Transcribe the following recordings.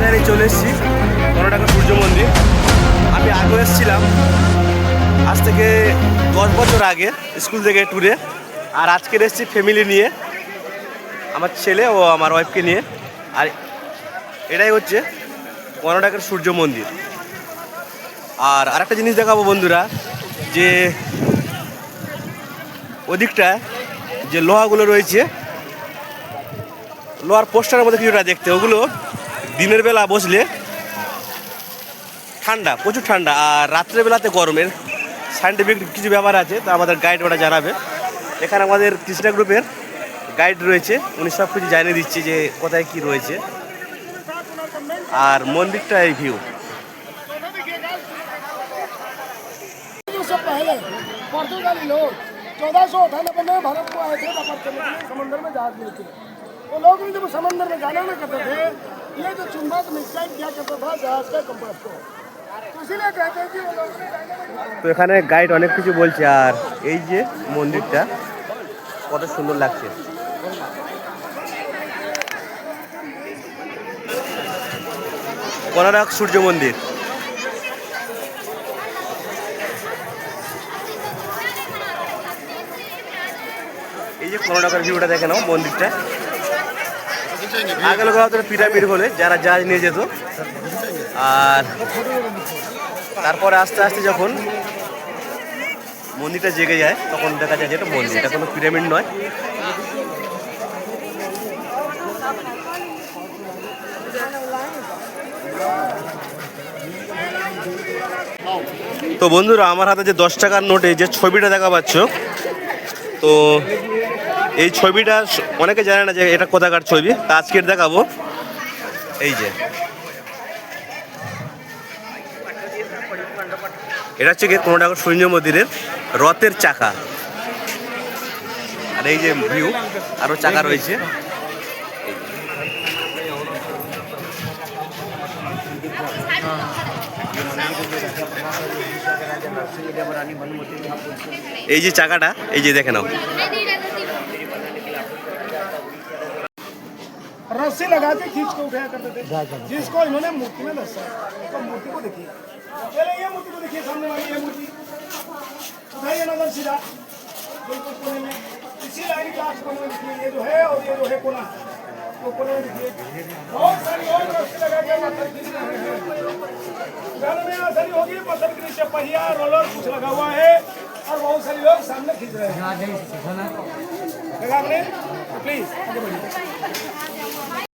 Finally চলে এসেছি কর্ণাটকা সূর্য মন্দির। আমি আগে এসেছিলাম। আজ থেকে দশ বছর আগে স্কুল থেকে ট্যুরে আর আজকের এসেছি ফ্যামিলি নিয়ে, আমার ছেলে ও আমার ওয়াইফকে নিয়ে। আর এটাই হচ্ছে কর্ণাটকের সূর্য মন্দির। আর আরেকটা জিনিস দেখাবো বন্ধুরা, যে ওদিকটা যে লোহাগুলো রয়েছে, লোহার পোস্টারের মধ্যে কিছুটা দেখতে, ওগুলো দিনের বেলা বসলে ঠান্ডা প্রচুর ঠান্ডা আর রাত্রেবেলাতে গরমের সাইন্টিফিক কিছু ব্যাপার আছে তা আমাদের গাইড ওটা জানাবে এখানে আমাদের কৃষ্ণা গ্রুপের গাইড রয়েছে উনি সব কিছু জানিয়ে দিচ্ছে যে কোথায় কি রয়েছে আর মন্দিরটা এই ভিউ से पहले पुर्तगाली लोग चौदह सौ अठानबे में भारत को आए थे व्यापार करने के लिए समंदर में जहाज मिलते तो लोग भी जब समंदर में जाना ना करते थे ये जो चुंबक मिसगाइड किया करता था जहाज का कंपास को तो इसीलिए कहते हैं कि वो लोग তো এখানে গাইড অনেক কিছু বলছে আর এই যে মন্দিরটা কত সুন্দর লাগছে কোনারক সূর্য মন্দির এই যে কোনারকের ভিউটা দেখে নাও মন্দিরটা আগে লোক হয়তো পিরামিড বলে, যারা জাহাজ নিয়ে যেত। আর তারপরে আস্তে আস্তে যখন মন্দিরটা জেগে যায়, তখন দেখা যায় যে এটা মন্দির, এটা কোনো পিরামিড নয়। তো বন্ধুরা, আমার হাতে যে দশ টাকার নোটে যে ছবিটা দেখা পাচ্ছ, তো এই ছবিটা অনেকে জানে না যে এটা কোথাকার ছবি। তা আজকের দেখাবো। এই যে। এটা হচ্ছে গিয়ে কোনো টাকার সৈন্য মন্দিরের রথের চাকা। আর এই যে ভিউ আরও চাকা রয়েছে। এই যে চাকাটা, এই যে দেখে নাও। रस्सी लगा के खींच के उठाया करते थे। जिसको इन्होंने मूर्ति में दर्शा। तो मूर्ति को देखिए। पहले ये मूर्ति को देखिए सामने वाली ये मूर्ति। उठाइए नज़र सीधा। बिल्कुल कोने में। इसी लाइन के आप कोने में देखिए ये जो है और ये जो है कोना। वो कोने में देखिए। बहुत सारी और रस्सी लगा के पत्थर खींच रहे हैं घर में आसानी होगी पत्थर के नीचे पहिया रोलर कुछ लगा हुआ है। और बहुत सारे लोग सामने खींच रहे हैं।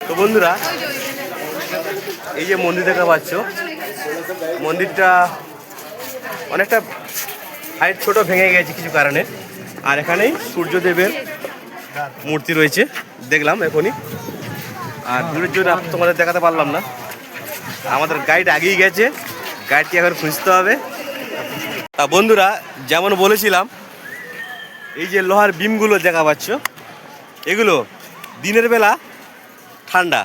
তো বন্ধুরা, এই যে মন্দির দেখা পাচ্ছ, মন্দিরটা অনেকটা হাইট ছোট ভেঙে গেছে কিছু কারণে। আর এখানেই সূর্যদেবের মূর্তি রয়েছে, দেখলাম এখনই। আর দূরের জন্য তোমাদের দেখাতে পারলাম না। আমাদের গাইড আগেই গেছে গাইডকে এখন খুঁজতে হবে। তা বন্ধুরা, যেমন বলেছিলাম, এই যে লোহার বিমগুলো দেখা পাচ্ছ এগুলো দিনের বেলা ঠান্ডা।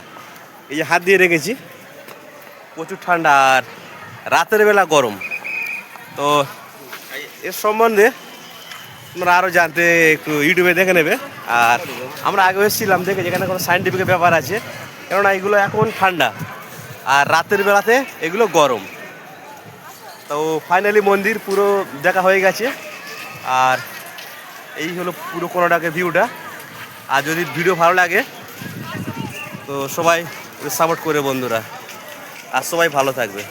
এই যে হাত দিয়ে রেখেছি। প্রচুর ঠান্ডা আর রাতের বেলা গরম। তো এর সম্বন্ধে তোমরা আরও জানতে একটু ইউটিউবে দেখে নেবে। আর আমরা আগে এসেছিলাম দেখে যেখানে কোনো সাইন্টিফিক ব্যাপার আছে। কেননা এগুলো এখন ঠান্ডা। আর রাতের বেলাতে এগুলো গরম। তো ফাইনালি মন্দির পুরো দেখা হয়ে গেছে। আর এই হলো পুরো কোনোটাকে ভিউটা আর যদি ভিডিও ভালো লাগে তো সবাই সাপোর্ট করে বন্ধুরা। আর সবাই ভালো থাকবে।